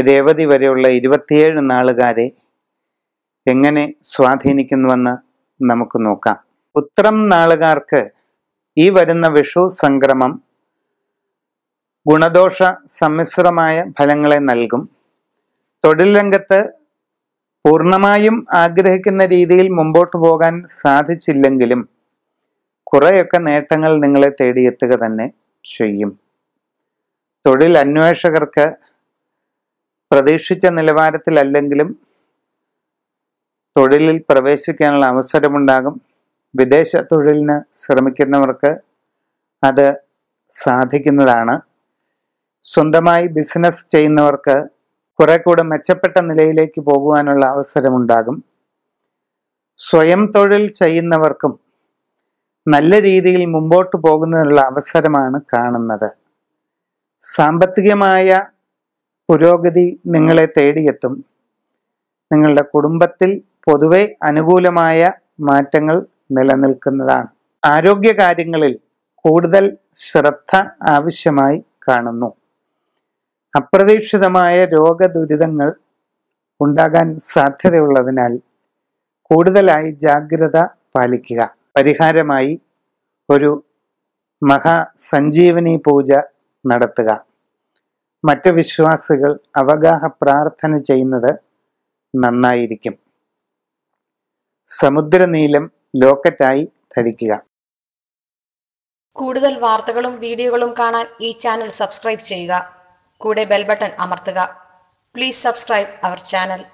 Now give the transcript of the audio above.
രേവതി വരെയുള്ള ഇരുപത്തിയേഴ് നാളുകാരെ എങ്ങനെ സ്വാധീനിക്കുന്നുവെന്ന് നമുക്ക് നോക്കാം. ഉത്രം നാളുകാർക്ക് ഈ വരുന്ന വിഷു സംക്രമം ഗുണദോഷ സമ്മിശ്രമായ ഫലങ്ങളെ നൽകും. തൊഴിൽ രംഗത്ത് പൂർണമായും ആഗ്രഹിക്കുന്ന രീതിയിൽ മുമ്പോട്ട് പോകാൻ സാധിച്ചില്ലെങ്കിലും കുറേയൊക്കെ നേട്ടങ്ങൾ നിങ്ങളെ തേടിയെത്തുക തന്നെ ചെയ്യും. തൊഴിൽ അന്വേഷകർക്ക് പ്രതീക്ഷിച്ച നിലവാരത്തിലല്ലെങ്കിലും തൊഴിലിൽ പ്രവേശിക്കാനുള്ള അവസരമുണ്ടാകും. വിദേശ തൊഴിലിന് ശ്രമിക്കുന്നവർക്ക് അത് സാധിക്കുന്നതാണ്. സ്വന്തമായി ബിസിനസ് ചെയ്യുന്നവർക്ക് കുറെ കൂടെ മെച്ചപ്പെട്ട നിലയിലേക്ക് പോകുവാനുള്ള അവസരമുണ്ടാകും. സ്വയം തൊഴിൽ ചെയ്യുന്നവർക്കും നല്ല രീതിയിൽ മുമ്പോട്ട് പോകുന്നതിനുള്ള അവസരമാണ് കാണുന്നത്. സാമ്പത്തികമായ പുരോഗതി നിങ്ങളെ തേടിയെത്തും. നിങ്ങളുടെ കുടുംബത്തിൽ പൊതുവെ അനുകൂലമായ മാറ്റങ്ങൾ നിലനിൽക്കുന്നതാണ്. ആരോഗ്യ കാര്യങ്ങളിൽ കൂടുതൽ ശ്രദ്ധ ആവശ്യമായി കാണുന്നു. അപ്രതീക്ഷിതമായ രോഗദുരിതങ്ങൾ ഉണ്ടാകാൻ സാധ്യതയുള്ളതിനാൽ കൂടുതലായി ജാഗ്രത പാലിക്കുക. പരിഹാരമായി ഒരു മഹാസഞ്ജീവനി പൂജ നടത്തുക. മറ്റു വിശ്വാസികൾ അവഗാഹ പ്രാർത്ഥന ചെയ്യുന്നത് നന്നായിരിക്കും. സമുദ്രനീലം ലോക്കറ്റായി ധരിക്കുക. കൂടുതൽ വാർത്തകളും വീഡിയോകളും കാണാൻ ഈ ചാനൽ സബ്സ്ക്രൈബ് ചെയ്യുക. കൂടെ ബെൽ ബട്ടൺ അമർത്തുക. Please subscribe our channel